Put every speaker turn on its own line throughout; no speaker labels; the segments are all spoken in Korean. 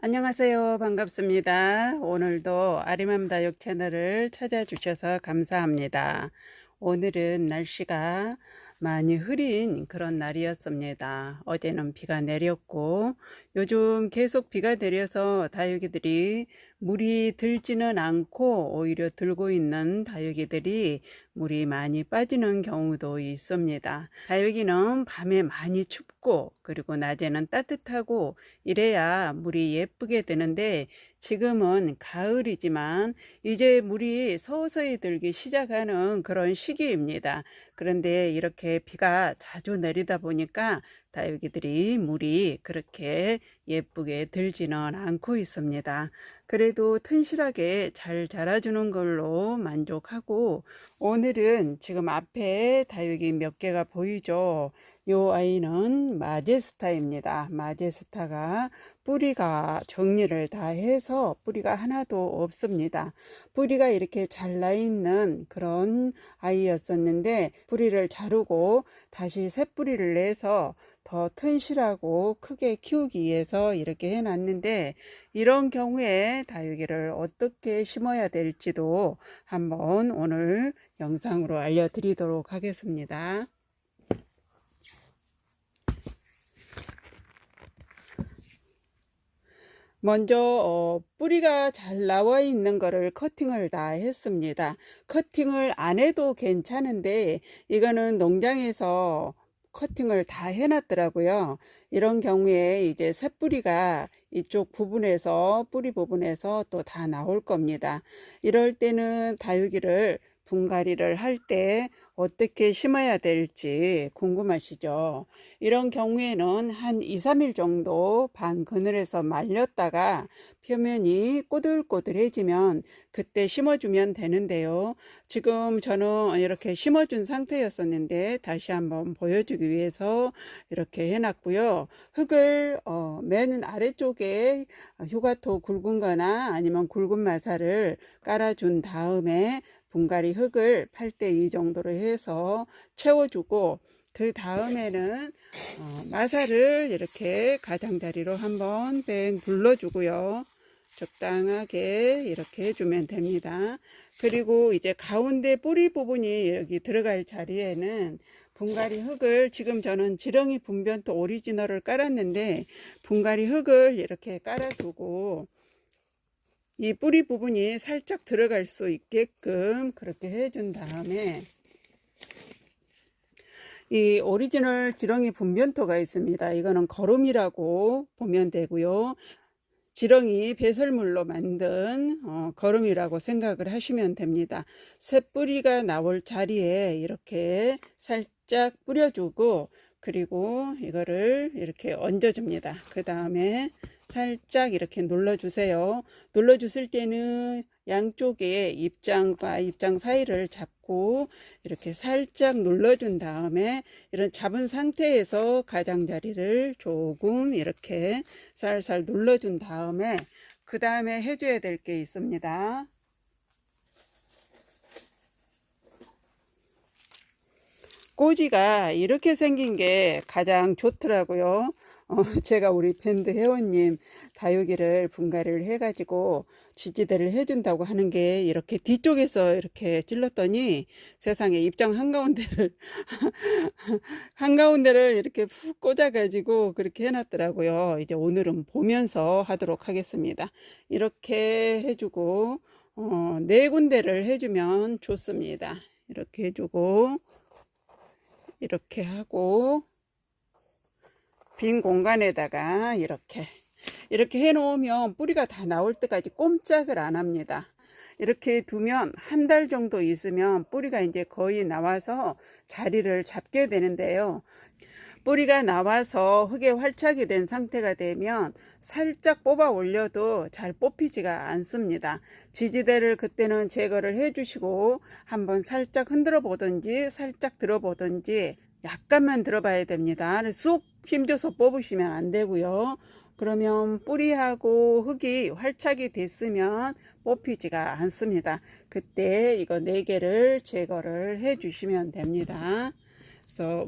안녕하세요. 반갑습니다. 오늘도 아리맘다육 채널을 찾아주셔서 감사합니다. 오늘은 날씨가 많이 흐린 그런 날이었습니다. 어제는 비가 내렸고 요즘 계속 비가 내려서 다육이들이 물이 들지는 않고 오히려 들고 있는 다육이들이 물이 많이 빠지는 경우도 있습니다. 다육이는 밤에 많이 춥고 그리고 낮에는 따뜻하고 이래야 물이 예쁘게 되는데 지금은 가을이지만 이제 물이 서서히 들기 시작하는 그런 시기입니다. 그런데 이렇게 비가 자주 내리다 보니까 다육이들이 물이 그렇게 예쁘게 들지는 않고 있습니다. 그래도 튼실하게 잘 자라주는 걸로 만족하고 오늘은 지금 앞에 다육이 몇 개가 보이죠. 요 아이는 마제스타입니다. 마제스타가 뿌리가 정리를 다 해서 뿌리가 하나도 없습니다. 뿌리가 이렇게 잘 나 있는 그런 아이였었는데 뿌리를 자르고 다시 새 뿌리를 내서 더 튼실하고 크게 키우기 위해서 이렇게 해놨는데 이런 경우에 다육이를 어떻게 심어야 될지도 한번 오늘 영상으로 알려드리도록 하겠습니다. 먼저 어, 뿌리가 잘 나와 있는 거를 커팅을 다 했습니다. 커팅을 안 해도 괜찮은데 이거는 농장에서 커팅을 다 해놨더라고요. 이런 경우에 이제 새뿌리가 이쪽 부분에서 뿌리 부분에서 또 다 나올 겁니다. 이럴 때는 다육이를 분갈이를 할 때 어떻게 심어야 될지 궁금하시죠? 이런 경우에는 한 2, 3일 정도 반 그늘에서 말렸다가 표면이 꼬들꼬들해지면 그때 심어주면 되는데요. 지금 저는 이렇게 심어준 상태였었는데 다시 한번 보여주기 위해서 이렇게 해놨고요. 흙을 어, 맨 아래쪽에 휴가토 굵은 거나 아니면 굵은 마사를 깔아준 다음에 분갈이 흙을 8대2 정도로 해서 채워주고 그 다음에는 어, 마사를 이렇게 가장자리로 한번 뱅 눌러주고요. 적당하게 이렇게 해주면 됩니다. 그리고 이제 가운데 뿌리 부분이 여기 들어갈 자리에는 분갈이 흙을 지금 저는 지렁이 분변토 오리지널을 깔았는데 분갈이 흙을 이렇게 깔아두고 이 뿌리 부분이 살짝 들어갈 수 있게끔 그렇게 해준 다음에 이 오리지널 지렁이 분변토가 있습니다. 이거는 거름이라고 보면 되고요. 지렁이 배설물로 만든 어, 거름이라고 생각을 하시면 됩니다. 새 뿌리가 나올 자리에 이렇게 살짝 뿌려주고 그리고 이거를 이렇게 얹어줍니다. 그 다음에 살짝 이렇게 눌러주세요. 눌러주실 때는 양쪽에 입장과 입장 사이를 잡고 이렇게 살짝 눌러준 다음에 이런 잡은 상태에서 가장자리를 조금 이렇게 살살 눌러준 다음에 그 다음에 해줘야 될 게 있습니다. 꼬지가 이렇게 생긴 게 가장 좋더라고요. 어, 제가 우리 밴드 회원님 다육이를 분갈이를 해가지고 지지대를 해준다고 하는 게 이렇게 뒤쪽에서 이렇게 찔렀더니 세상에 입장 한가운데를 한가운데를 이렇게 푹 꽂아가지고 그렇게 해놨더라고요. 이제 오늘은 보면서 하도록 하겠습니다. 이렇게 해주고 어, 네 군데를 해주면 좋습니다. 이렇게 해주고 이렇게 하고 빈 공간에다가 이렇게 이렇게 해 놓으면 뿌리가 다 나올 때까지 꼼짝을 안 합니다. 이렇게 두면 한 달 정도 있으면 뿌리가 이제 거의 나와서 자리를 잡게 되는데요. 뿌리가 나와서 흙에 활착이 된 상태가 되면 살짝 뽑아 올려도 잘 뽑히지가 않습니다. 지지대를 그때는 제거를 해 주시고 한번 살짝 흔들어 보든지 살짝 들어 보든지 약간만 들어봐야 됩니다. 쑥 힘줘서 뽑으시면 안 되고요. 그러면 뿌리하고 흙이 활착이 됐으면 뽑히지가 않습니다. 그때 이거 4개를 제거를 해 주시면 됩니다.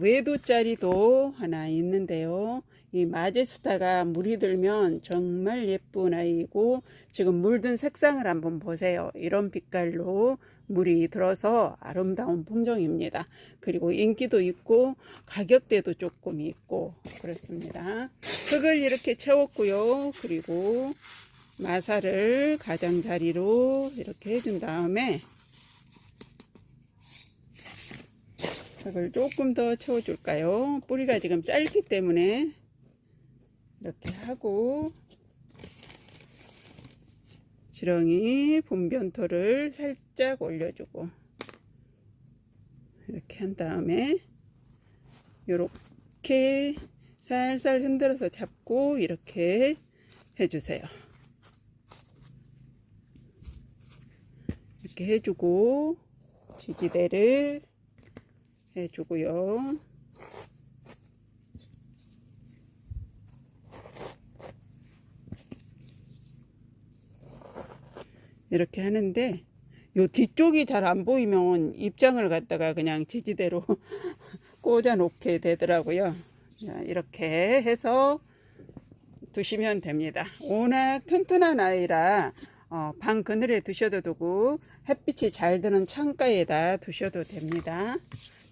외두짜리도 하나 있는데요. 이 마제스타가 물이 들면 정말 예쁜 아이고 지금 물든 색상을 한번 보세요. 이런 빛깔로 물이 들어서 아름다운 품종입니다. 그리고 인기도 있고 가격대도 조금 있고 그렇습니다. 흙을 이렇게 채웠고요. 그리고 마사를 가장자리로 이렇게 해준 다음에 흙을 조금 더 채워줄까요? 뿌리가 지금 짧기 때문에 이렇게 하고 지렁이 분변토를 살짝 올려주고 이렇게 한 다음에 이렇게 살살 흔들어서 잡고 이렇게 해주세요. 이렇게 해주고 지지대를 해주고요. 이렇게 하는데 요 뒤쪽이 잘 안 보이면 입장을 갖다가 그냥 지지대로 꽂아 놓게 되더라고요. 자, 이렇게 해서 두시면 됩니다. 워낙 튼튼한 아이라 어, 방 그늘에 두셔도 되고 햇빛이 잘 드는 창가에다 두셔도 됩니다.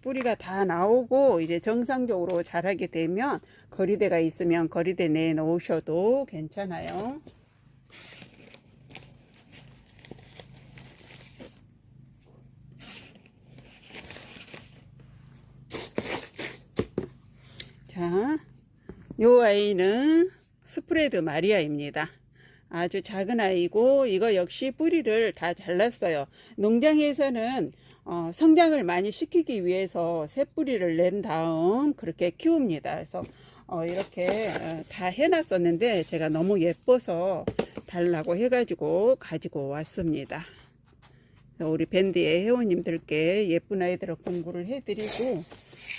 뿌리가 다 나오고 이제 정상적으로 자라게 되면 거리대가 있으면 거리대 내에 놓으셔도 괜찮아요. 자, 요 아이는 스프레드 마리아입니다. 아주 작은 아이고 이거 역시 뿌리를 다 잘랐어요. 농장에서는 어, 성장을 많이 시키기 위해서 새 뿌리를 낸 다음 그렇게 키웁니다. 그래서 어, 이렇게 어, 다 해놨었는데 제가 너무 예뻐서 달라고 해가지고 가지고 왔습니다. 우리 밴드의 회원님들께 예쁜 아이들을 공부를 해드리고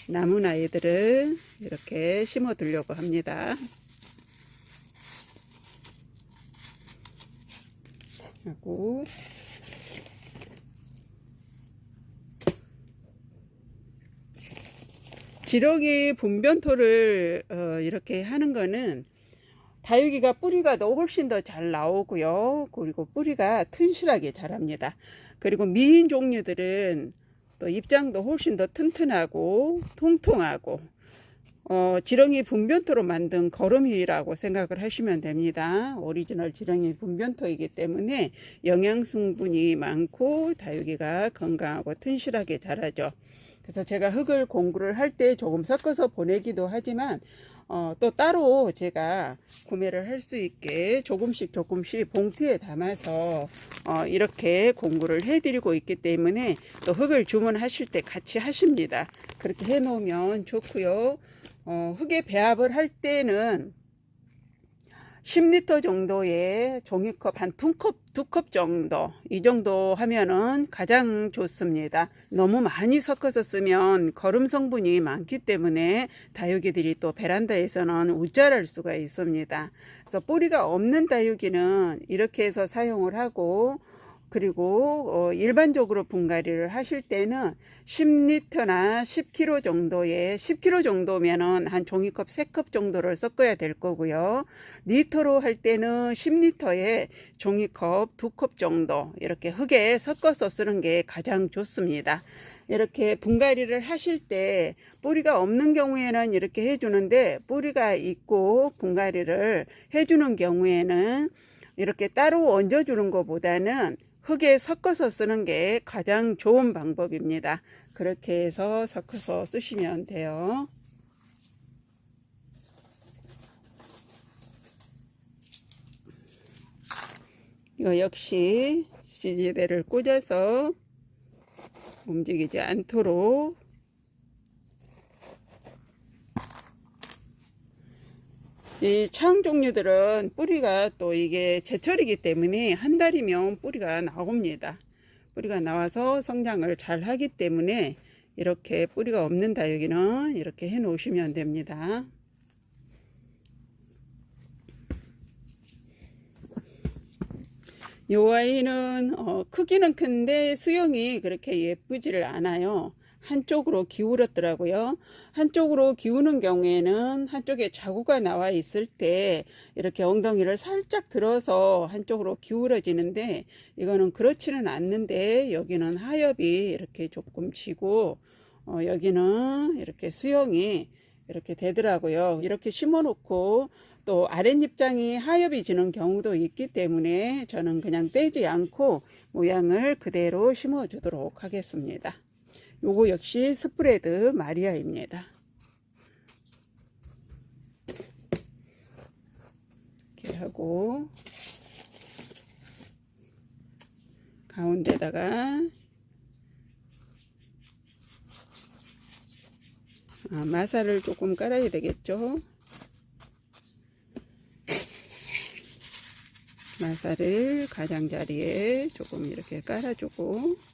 남은 아이들을 이렇게 심어 두려고 합니다. 하고 지렁이 분변토를 어, 이렇게 하는 거는 다육이가 뿌리가 더 훨씬 더 잘 나오고요. 그리고 뿌리가 튼실하게 자랍니다. 그리고 미인 종류들은 또 입장도 훨씬 더 튼튼하고 통통하고 어, 지렁이 분변토로 만든 거름이라고 생각을 하시면 됩니다. 오리지널 지렁이 분변토이기 때문에 영양 성분이 많고 다육이가 건강하고 튼실하게 자라죠. 그래서 제가 흙을 공구를 할 때 조금 섞어서 보내기도 하지만 어, 또 따로 제가 구매를 할 수 있게 조금씩 조금씩 봉투에 담아서 어, 이렇게 공구를 해드리고 있기 때문에 또 흙을 주문하실 때 같이 하십니다. 그렇게 해 놓으면 좋고요. 어, 흙에 배합을 할 때는 10리터 정도의 종이컵 한 두 컵, 두 컵 정도 이 정도 하면은 가장 좋습니다. 너무 많이 섞어서 쓰면 거름 성분이 많기 때문에 다육이들이 또 베란다에서는 우짤할 수가 있습니다. 그래서 뿌리가 없는 다육이는 이렇게 해서 사용을 하고 그리고 어, 일반적으로 분갈이를 하실 때는 10리터나 10kg 정도의 10kg 정도면은 한 종이컵 3컵 정도를 섞어야 될 거고요. 리터로 할 때는 10리터에 종이컵 2컵 정도 이렇게 흙에 섞어서 쓰는 게 가장 좋습니다. 이렇게 분갈이를 하실 때 뿌리가 없는 경우에는 이렇게 해주는데 뿌리가 있고 분갈이를 해주는 경우에는 이렇게 따로 얹어주는 것보다는 흙에 섞어서 쓰는 게 가장 좋은 방법입니다. 그렇게 해서 섞어서 쓰시면 돼요. 이거 역시 CG대를 꽂아서 움직이지 않도록 이창 종류들은 뿌리가 또 이게 제철이기 때문에 한 달이면 뿌리가 나옵니다. 뿌리가 나와서 성장을 잘 하기 때문에 이렇게 뿌리가 없는 다육이는 이렇게 해 놓으시면 됩니다. 요 아이는 어, 크기는 큰데 수영이 그렇게 예쁘지를 않아요. 한쪽으로 기울었더라고요. 한쪽으로 기우는 경우에는 한쪽에 자구가 나와 있을 때 이렇게 엉덩이를 살짝 들어서 한쪽으로 기울어지는데 이거는 그렇지는 않는데 여기는 하엽이 이렇게 조금 지고 어, 여기는 이렇게 수영이 이렇게 되더라고요. 이렇게 심어 놓고 또 아랫입장이 하엽이 지는 경우도 있기 때문에 저는 그냥 떼지 않고 모양을 그대로 심어 주도록 하겠습니다. 요거 역시 스프레드 마리아입니다. 이렇게 하고 가운데다가 아, 마사를 조금 깔아야 되겠죠. 마사를 가장자리에 조금 이렇게 깔아주고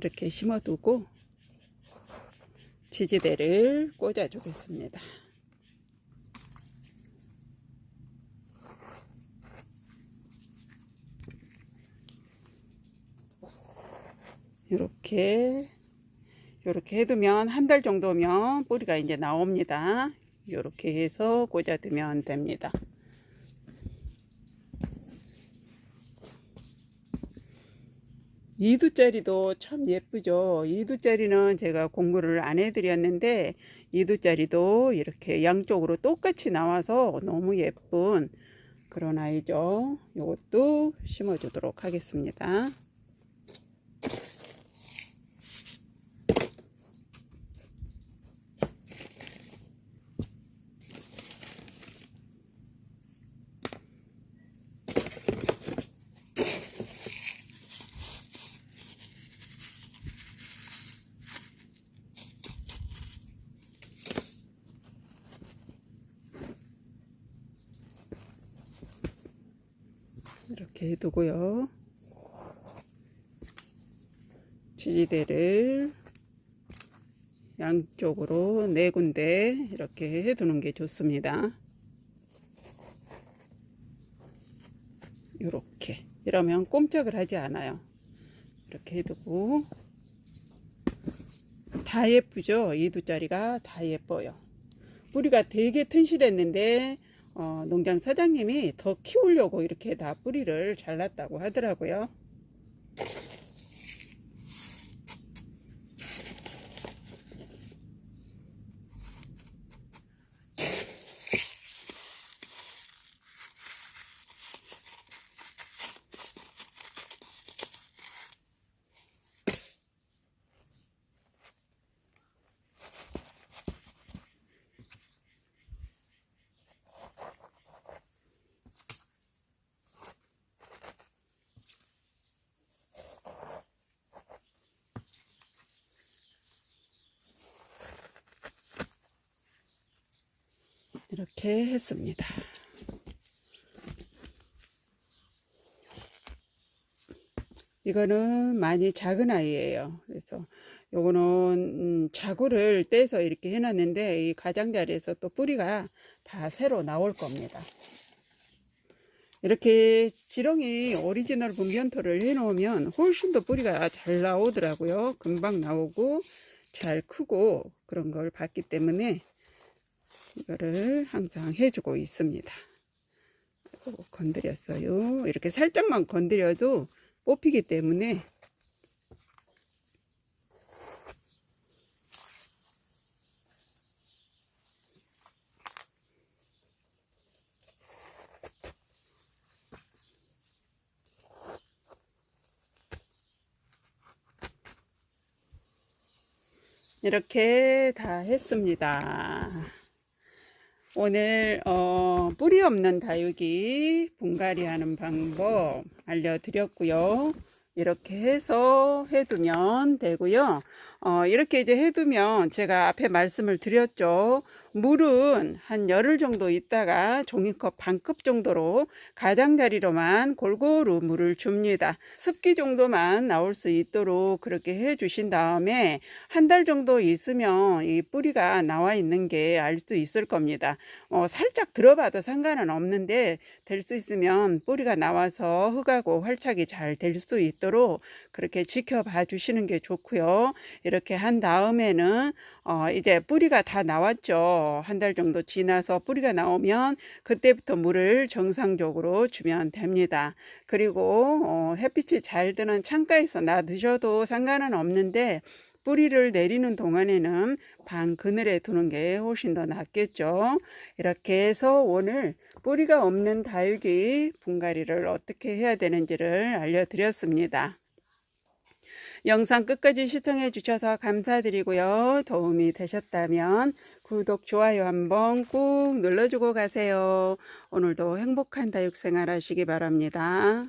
이렇게 심어두고 지지대를 꽂아주겠습니다. 이렇게 이렇게 해두면 한 달 정도면 뿌리가 이제 나옵니다. 이렇게 해서 꽂아두면 됩니다. 이두짜리도 참 예쁘죠. 이두짜리는 제가 공부를 안 해드렸는데 이두짜리도 이렇게 양쪽으로 똑같이 나와서 너무 예쁜 그런 아이죠. 이것도 심어주도록 하겠습니다. 이렇게 해두고요. 지지대를 양쪽으로 네 군데 이렇게 해두는 게 좋습니다. 이렇게 이러면 꼼짝을 하지 않아요. 이렇게 해두고 다 예쁘죠? 이두 자리가 다 예뻐요. 뿌리가 되게 튼실했는데 어, 농장 사장님이 더 키우려고 이렇게 다 뿌리를 잘랐다고 하더라고요. 이렇게 했습니다. 이거는 많이 작은 아이예요. 그래서 요거는 음, 자구를 떼서 이렇게 해놨는데 이 가장자리에서 또 뿌리가 다 새로 나올 겁니다. 이렇게 지렁이 오리지널 분변토를 해놓으면 훨씬 더 뿌리가 잘 나오더라고요. 금방 나오고 잘 크고 그런 걸 봤기 때문에 이거를 항상 해주고 있습니다. 건드렸어요. 이렇게 살짝만 건드려도 뽑히기 때문에 이렇게 다 했습니다. 오늘 어, 뿌리 없는 다육이 분갈이 하는 방법 알려드렸고요. 이렇게 해서 해두면 되고요. 어, 이렇게 이제 해두면 제가 앞에 말씀을 드렸죠. 물은 한 열흘 정도 있다가 종이컵 반컵 정도로 가장자리로만 골고루 물을 줍니다. 습기 정도만 나올 수 있도록 그렇게 해 주신 다음에 한 달 정도 있으면 이 뿌리가 나와 있는 게 알 수 있을 겁니다. 어, 살짝 들어봐도 상관은 없는데 될 수 있으면 뿌리가 나와서 흙하고 활착이 잘 될 수 있도록 그렇게 지켜봐 주시는 게 좋고요. 이렇게 한 다음에는 어, 이제 뿌리가 다 나왔죠. 한 달 정도 지나서 뿌리가 나오면 그때부터 물을 정상적으로 주면 됩니다. 그리고 어, 햇빛이 잘 드는 창가에서 놔두셔도 상관은 없는데 뿌리를 내리는 동안에는 방 그늘에 두는 게 훨씬 더 낫겠죠. 이렇게 해서 오늘 뿌리가 없는 다육이 분갈이를 어떻게 해야 되는지를 알려드렸습니다. 영상 끝까지 시청해 주셔서 감사드리고요. 도움이 되셨다면 구독, 좋아요 한번 꾹 눌러주고 가세요. 오늘도 행복한 다육생활 하시기 바랍니다.